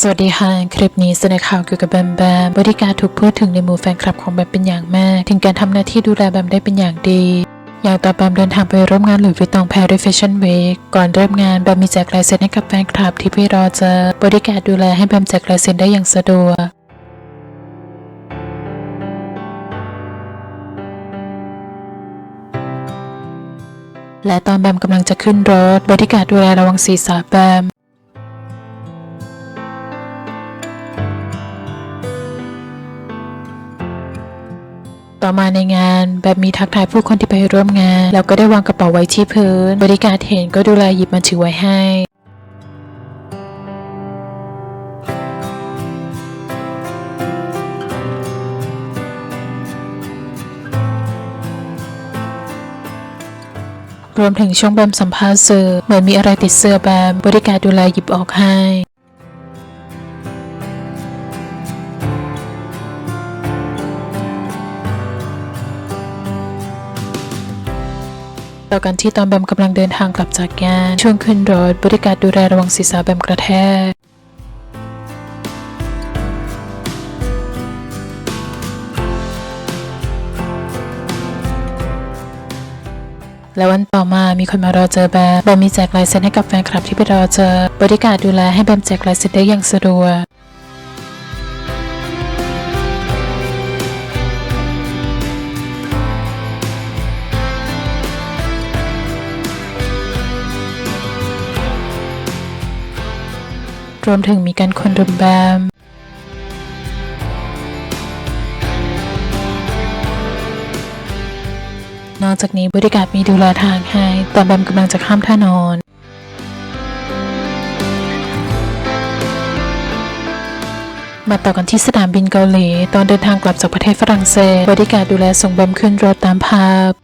สวัสดีค่ะ คลิปนี้เสนอข่าวเกี่ยวกับแบมแบมบริการถูกพูดถึงในหมู่แฟนคลับของแบมเป็นอย่างมาก ถึงการทำหน้าที่ดูแลแบมได้เป็นอย่างดีอย่างตอนแบมเดินทางไปร่วมงานหลุยส์วิตตองแพร i แฟชั่นวีคก่อนเริ่มงานแบมมีแจกลายเซ็นให้กับแฟนคลับที่ไปรอเจอบริการดูแลให้แบมแจกลายเซ็นได้อย่างสะดวกและตอนแบมกำลังจะขึ้นรถบริการดูแลระวังศีรษะแบม ต่อมาในงานแบบมีทักทายผู้คนที่ไปร่วมงาน แล้วก็ได้วางกระเป๋าไว้ที่พื้น บริการเห็นก็ดูแลหยิบมาถือไว้ให้รวมถึงช่วงแบมสัมภาษณ์สื่อเหมือนมีอะไรติดเสื้อแบมบริการดูแลหยิบออกให้ ต่อกันที่ตอนแบมกำลังเดินทางกลับจากงาน ช่วงขึ้นรถบริการดูแลระวังศีรษะแบมกระแทกและวันต่อมามีคนมารอเจอแบมแบมมีแจกลายเซ็นให้กับแฟนคลับที่ไปรอเจอบริการดูแลให้แบมแจกลายเซ็นได้อย่างสะดวก รวมถึงมีการคนรุมแบมนอกจากนี้บริการมีดูแลทางให้ตอนแบมกำลังจะข้ามถนนมาต่อกันที่สนามบินเกาหลี ตอนเดินทางกลับจากประเทศฝรั่งเศสบริการดูแลส่งแบมขึ้นรถตามภาพ